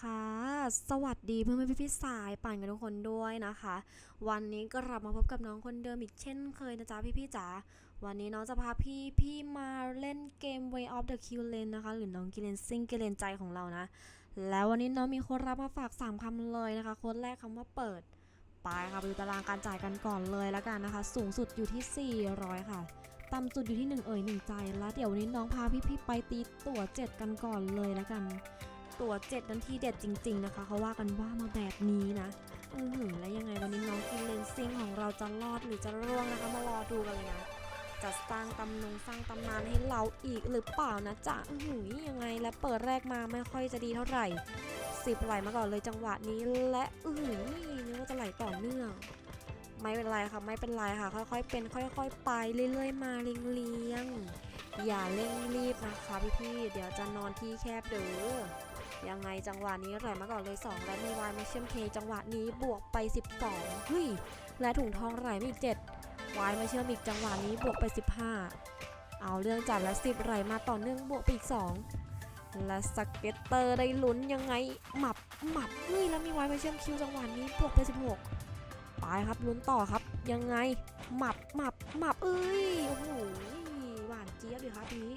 ค่ะ สวัสดีเพื่อนๆพี่ๆสายปั่นกันทุกคนด้วยนะคะ วันนี้ก็กลับมาพบกับน้องคนเดิมอีกเช่นเคยนะจ๊ะพี่ๆจ๋าวันนี้น้องจะพาพี่พี่มาเล่นเกม Way of the Kill Lane นะคะ หรือน้องกิเลนซิงกิเลนใจของเรานะ แล้ววันนี้น้องมีโค้ดรับมาฝาก 3คำเลยนะคะโค้ดแรกคำว่าเปิดไปค่ะไปดูตารางการจ่ายกันก่อนเลยแล้วกันนะคะ สูงสุดอยู่ที่ 400 ค่ะต่ำสุดอยู่ที่ 1 เอ่ย1ใจ แล้วเดี๋ยววันนี้น้องพาพี่ๆไปตีตั๋ว7กันก่อนเลยแล้วกัน ตัว 7นั้นที่เด็ดจริง ๆ นะคะ เขาว่ากันว่ามาแบบนี้นะอือหือแล้วยังไงวันนี้น้องกินเลนซิ่งของเราจะรอดหรือจะร่วงนะคะมารอดูกันเลยนะจะสร้างตำนงสร้างตำนานให้เราอีกหรือเปล่านะจ๊ะอือหือยังไงและเปิดแรกมาไม่ค่อยจะดีเท่าไหร่สิบไหลมาก่อนเลยจังหวะนี้และอือหือนี่นึกว่าจะไหลต่อเนื่องไม่เป็นไรค่ะไม่เป็นไรค่ะ ค่อยๆ เป็น ค่อย ๆ ไปเรื่อยๆ มาเลี้ยงๆอย่าเร่งรีบนะคะพี่ๆเดี๋ยวจะนอนที่แคบเด้อ ยังไงจังหวะนี้ไหลมาก่อนเลย 2 และมีวายมาเชื่อมเคจังหวะนี้บวกไป 12เฮ้ยและถุงทองไหลมาอีก7วายมาเชื่อมอีกจังหวะนี้บวกไป 15 เอาเรื่องจัดและ10ไหลมาต่อเนื่องบวกไปอีก 2 และสเก็ตเตอร์ได้ลุ้นยังไงหมับหมับเฮ้ยแล้วมีวายมาเชื่อมคิวจังหวะนี้บวกไป 16ไปครับลุ้นต่อครับ ยังไงหมับหมับหมับเอ้ยโอ้โหหวานเจี๊ยบเลยครับทีนี้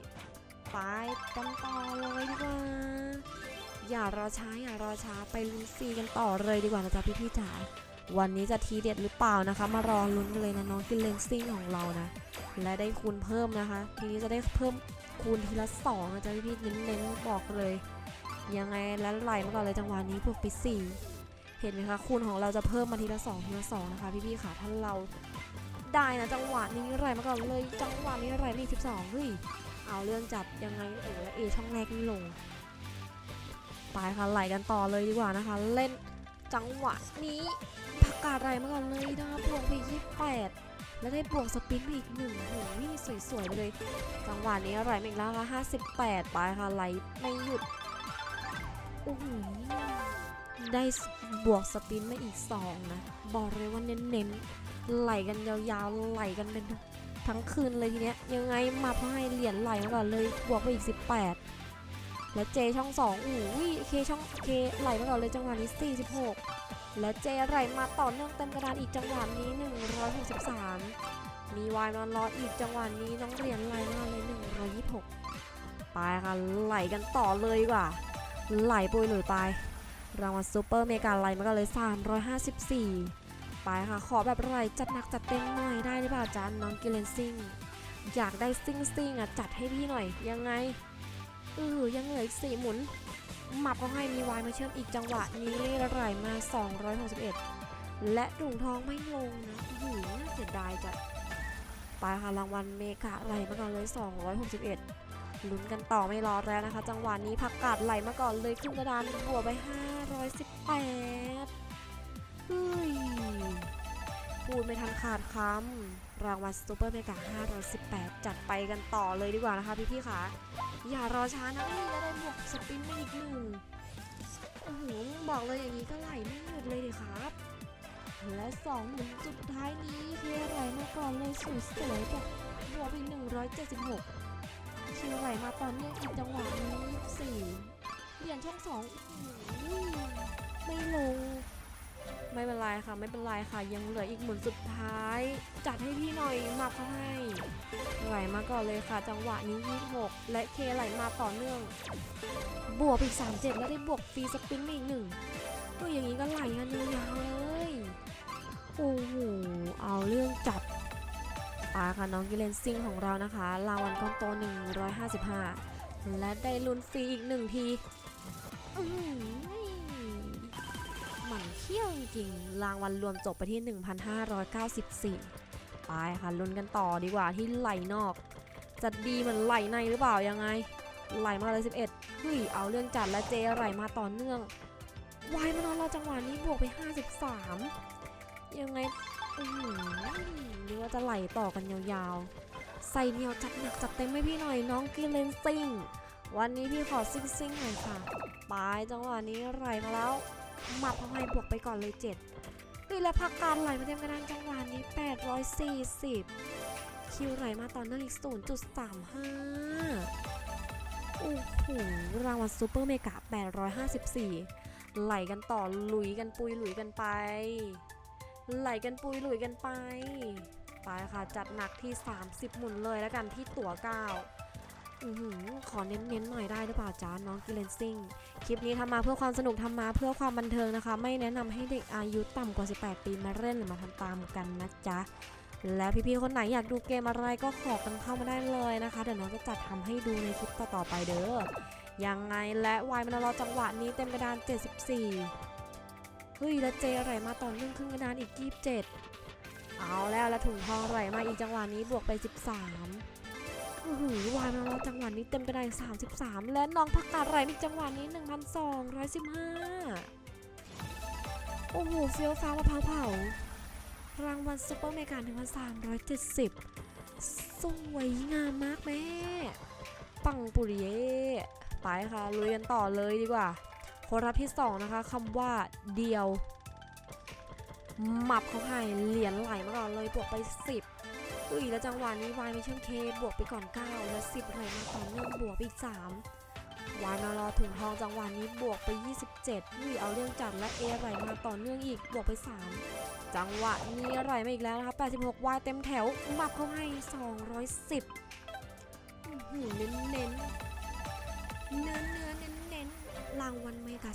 ไปกันต่อเลยดีกว่า อย่ารอช้าอย่ารอช้าไปลุ้นฟรีกันต่อเลยดีกว่านะจ๊ะพี่พี่จ๋าวันนี้จะทีเด็ดหรือเปล่านะคะ มารอลุ้นกันเลยนะน้องกินเลนซิ่งของเรานะ และได้คูณเพิ่มนะคะ ทีนี้จะได้เพิ่มคูณทีละสองนะจ๊ะพี่พี่ๆเน้นๆบอกเลย ยังไงแล้วไหลมาก่อนเลยจังหวะนี้พวกไปสี่เห็นไหมคะคูณของเราจะเพิ่มมาทีละสองทีละสองนะคะพี่ๆค่ะถ้าเราได้นะจังหวะนี้ไหลมาก่อนเลยจังหวะนี้ไหลมาอีกสิบสองเฮ้ยเอาเรื่องจัดยังไงโอ้แล้วเอช่องแรกนี่ลง ไปค่ะไหลกันต่อเลยดีกว่านะคะ เล่นจังหวะนี้ผักกาดไหลมาก่อนเลยนะคะบวกไปยี่แปดแล้วได้บวกสปินไปอีกหนึ่งโอ้โหสวยๆไปเลย จังหวะนี้ไหลมาอีกแล้วค่ะห้าสิบแปดไปค่ะไหลไม่หยุดโอ้โหได้บวกสปินมาอีก2นะ บอกเลยว่าเน้นๆไหลกันยาวๆไหลกันเป็นทั้งคืนเลยทีเนี้ยยังไงมาเพราะให้เหรียญไหลมาก่อนเลยบวกไปอีก 18 แล้วเจช่อง2อู้ยเคช่องเคไหลมาก่อเลยจังหวะนี้ 46 แล้วเจไหลมาต่อเนื่องเต็มกระดานอีกจังหวะนี้ 163 มีวายมารออีกจังหวะนี้น้องเหรียญไหลมาเลย 126 ไปค่ะไหลกันต่อเลยกว่า ไหลปุยหลุยไปรางวัลซูเปอร์เมกาไลมากันเลย 354 ไปค่ะขอแบบไรจัดหนักจัดเต็มหน่อยได้หรือเปล่าจ๊ะน้องกิเลนซิงอยากได้ซิงซิงอะจัดให้พี่หน่อยยังไง เออยังเหลืออีกสี่หมุน หมับก็ให้มีวายมาเชื่อมอีกจังหวะนี้ไหลมา 261 และถุงทองไม่ลงนะโอ้โหน่าเสียดายจัดไปค่ะรางวัลเมกาไหลมาก่อนเลย 261 ลุ้นกันต่อไม่รอแล้วนะคะ จังหวะนี้ผักกาดไหลมาก่อนเลยขึ้นกระดานบวกไป 518เฮ้ย พูดไม่ทันขาดคำรางวัลซูเปอร์เมกา518 จัดไปกันต่อเลยดีกว่านะคะพี่พี่ๆค่ะอย่ารอช้านะนี่แล้วได้บวกสปินมาอีกหนึ่งโอ้โหบอกเลยอย่างนี้ก็ไหลไม่หยุดเลยดิครับและสองหมุนสุดท้ายนี้เคไหลมาก่อนเลยสวยๆแบบบวกไป176คิวไหลมาตอนเนื่องอีกจังหวะนี้สี่เหรียญช่องสองอื้อหือไม่ลง ไม่เป็นไรค่ะ ไม่เป็นไรค่ะ ยังเหลืออีกหมุนสุดท้าย จัดให้พี่หน่อยมาเขาให้ไหลมาก่อนเลยค่ะ จังหวะนี้ 26 และเคไหลมาต่อเนื่อง บวกอีก 37 แล้วได้บวกฟรีสปินอีกหนึ่งก็อย่างนี้ก็ไหลกันยาวเลยโอ้โหเอาเรื่องจัดปาค่ะน้องกิเลนซิงของเรานะคะรางวัลก้อนโต 155 และได้ลุ้นฟรีอีกหนึ่งทีอื้อ หือหมันเขี้ยวจริงๆ รางวัลรวมจบไปที่ 1,594 ไปค่ะลุ้นกันต่อดีกว่าที่ไหลนอก จะดีเหมือนไหลในหรือเปล่ายังไง ไหลมาเลย 11เฮ้ยเอาเรื่องจัดและเจไหลมาต่อเนื่องวายมานอนรอจังหวะนี้บวกไป 53 ยังไงอือหือหรือว่าจะไหลต่อกันยาวๆ ใส่เหนียวจัดหนักจัดเต็มให้พี่หน่อยน้องกินเลนซิ่งวันนี้พี่ขอซิ่งซิงหน่อยค่ะปลายจังหวะนี้ไหลมาแล้ว หมับทำไมบวกไปก่อนเลยเจ็ดเฮ้ยแล้วพักการไหลมาเต็มกระดานจังหวะนี้ 840 คิวไหลมาต่อเนื่องอีก 0.35 โอ้โห รางวัลซูเปอร์เมกะ854 ไหลกันต่อลุยกันปุยหลุยกันไป ไหลกันปุยหลุยกันไป ไปค่ะ จัดหนักที่ 30 หมุนเลยแล้วกันที่ตั๋ว9 อือขอเน้นๆหน่อยได้หรือเปล่าจ้าน้องกิเลนซิงคลิปนี้ทำมาเพื่อความสนุกทำมาเพื่อความบันเทิงนะคะ ไม่แนะนำให้เด็กอายุต่ำกว่า 18 ปีมาเล่นหรือมาทำตามกันนะจ๊ะ และพี่ๆคนไหนอยากดูเกมอะไรก็ขอกันเข้ามาได้เลยนะคะ เดี๋ยวน้องจะจัดทำให้ดูในคลิปต่อๆไปเด้อ ยังไงและวายมันรอจังหวะนี้เต็มกระดาน 74 เฮ้ยแล้วเจอะไรมาต่อเนื่องครึ่งกระดานอีก 27 เอาแล้วแล้วถุงทองไหลมาอีกจังหวะนี้บวกไป 13 อื้อหือวายมันรอจังหวะนี้เต็มกระดาน33 และน้องพักกาดไหลอีกจังหวะนี้ 1,215 โอ้โหเฟี้ยวฟ้ามะพร้าวเผารางวัลซุปเปอร์เมกา1,370 สวยงามมากแม่ ปังปุริเย่ไปค่ะลุยกันต่อเลยดีกว่าคนรับที่ 2 นะคะคำว่าเดียวหมับเขาให้เหรียญไหลมาก่อนเลยบวกไป 10 อุ้ยแล้วจังหวะนี้วายม่เชื่อมเคบวกไปก่อน 9 และ10ไหลมาต่อเนื่องบวกไปอีก3วายมารอถุงทองจังหวะนี้บวกไป 27อุ้ยเอาเรื่องจัดและเอไหลมาต่อเนื่องอีกบวกไป 3 จังหวะนี้ไหลมาอีกแล้วนะคะ86วายเต็มแถวหมับเขาให้ 210หือเน้นเน้นเนื้อเนื้อเน้นเน้นรางวัลเมกา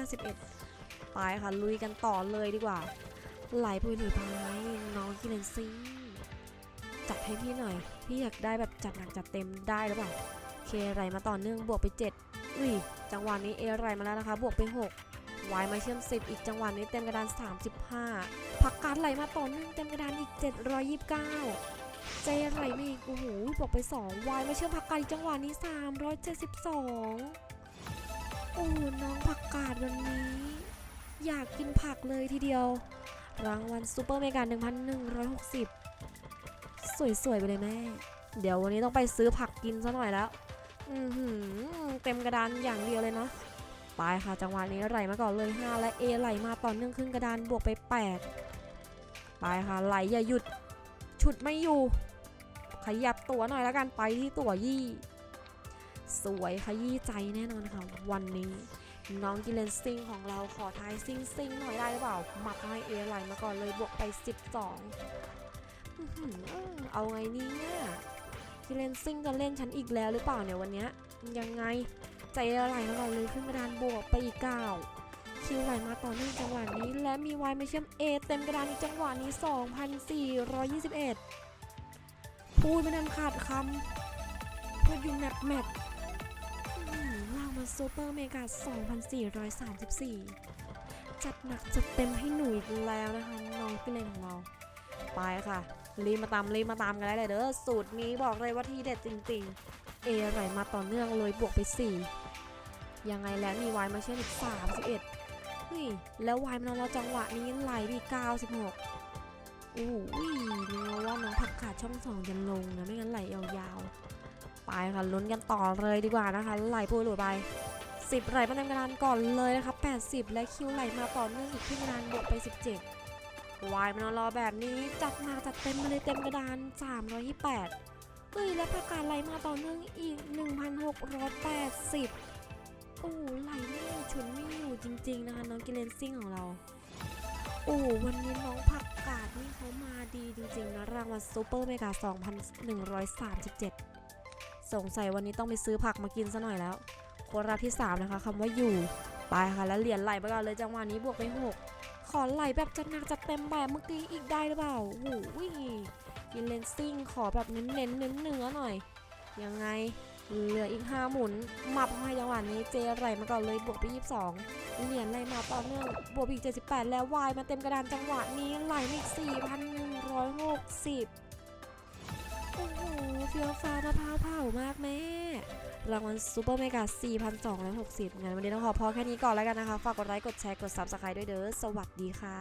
351ไปค่ะลุยกันต่อเลยดีกว่าไหลปุยหลุยไปน้องกิเลนซิง จัดให้พี่หน่อย พี่อยากได้แบบจัดหนักจัดเต็มได้หรือเปล่าเคไหลมาต่อเนื่องบวกไป 7อุ้ยจังหวะนี้เอไหลมาแล้วนะคะ บวกไป 6 วายมาเชื่อม 10 อีกจังหวะนี้เต็มกระดาน 35พักการไหลมาต่อเนื่องเต็มกระดานอีก 729 เจไหลมาอีกโอ้โหบอกไป 2 วายมาเชื่อมผักกาดจังหวะนี้ 372 โอ้น้องผักกาดวันนี้ อยากกินผักเลยทีเดียว รางวัลซูเปอร์เมกา 1,160 สวยๆไปเลยแม่ เดี๋ยววันนี้ต้องไปซื้อผักกินซะหน่อยแล้ว อือหือเต็มกระดานอย่างเดียวเลยเนาะไปค่ะจังหวะนี้ไหลมาก่อนเลย 5 และ A ไหลมาต่อเนื่องครึ่งกระดานบวกไป 8 ไปค่ะไหลอย่าหยุด ฉุดไม่อยู่ ขยับตัวหน่อยแล้วกันไปที่ตัวยี่ สวยขยี้ใจแน่นอนค่ะ วันนี้ น้องกิเลนซิงของเราขอทายซิงซิงหน่อยได้หรือเปล่าหมักให้เอไหลมาก่อนเลยบวกไป 12 เอาไงนี่เนี่ยกิเลนซิงจะเล่นฉันอีกแล้วหรือเปล่าเนี่ยวันเนี้ยยังไงใจอะไหลมาก่อนเลยขึ้นกระดานบวกไปอีก9คิวไหลมาต่อเนื่องจังหวะนี้ และมีวายมาเชื่อม A เต็มกระดานจังหวะนี้ 2,421 พูดไม่ทันขาดคำพูดอยู่แมปแมปอื้อหือเรามาซูเปอร์เมกา2,434 จัดหนักจัดเต็มให้หนูอีกแล้วนะคะ น้องพี่เลนของเรา ไปค่ะ รีบมาตามรีบมาตามกันได้เลยเด้อสูตรนี้บอกเลยว่าที่เด็ดจริงๆ เอไหลมาต่อเนื่องเลยบวกไป 4 ยังไงแล้วมีวายมาเชื่ออีก31เฮ้ยแล้ววายมันรอจังหวะนี้ไหลไป96โอ้โหเนื้อว่าน้องผักขาดช่องสองจะลงนะไม่งั้นไหลยาวๆ ไปค่ะลุ้นกันต่อเลยดีกว่านะคะ ไหลปูหลุดไป10ไหลมาเต็มกระดานก่อนเลยนะคะ80 และคิวไหลมาต่อเนื่องอีกขึ้นกระดานบวกไป 17 วายมันอนรอแบบนี้ จัดหนักจัดเต็มมาเลยเต็มกระดาน 328เฮ้ยแล้วประกาศไหลมาต่อเนื่องอีก 1,680 โอ้ไหลไม่อยู่ฉุนไม่อยู่จริง ๆ นะคะ น้องกิเลนซิ่งของเรา โอ้วันนี้น้องผักกาดนี่เขามาดีจริง ๆ นะ รางวัลซูเปอร์เมกา 2,137 สงสัยวันนี้ต้องไปซื้อผักมากินซะหน่อยแล้วคนรับที่ 3 นะคะคำว่าอยู่ ไปค่ะ แล้วเหรียญไหลไปก่อนเลยจังหวะนี้บวกไป 6 อไหลแบบจัดหนักจัดเต็มแบบเมื่อกี้อีกได้หรือเปล่าโอ้โหกินเลนซิ่งขอแบบเน้นเน้นเนื้อหน่อย ยังไง เหลืออีก5หมุนมับให้จังหวะนี้เจไหลมาก่อนเลยบวกไป22เหรียญไหลมาต่อเนื่องบวกอีก78แล้ววายมาเต็มกระดานจังหวะนี้ไหลมาอีก4,160โอ้โห เฟี้ยวฟ้ามะพร้าวเผามากแม่ รางวัลซูเปอร์เมกา 4,260งั้นวันนี้ต้องขอพอแค่นี้ก่อนแล้วกันนะคะ ฝากกดไลค์ กดแชร์ กด Subscribe ด้วยเด้อ สวัสดีค่ะ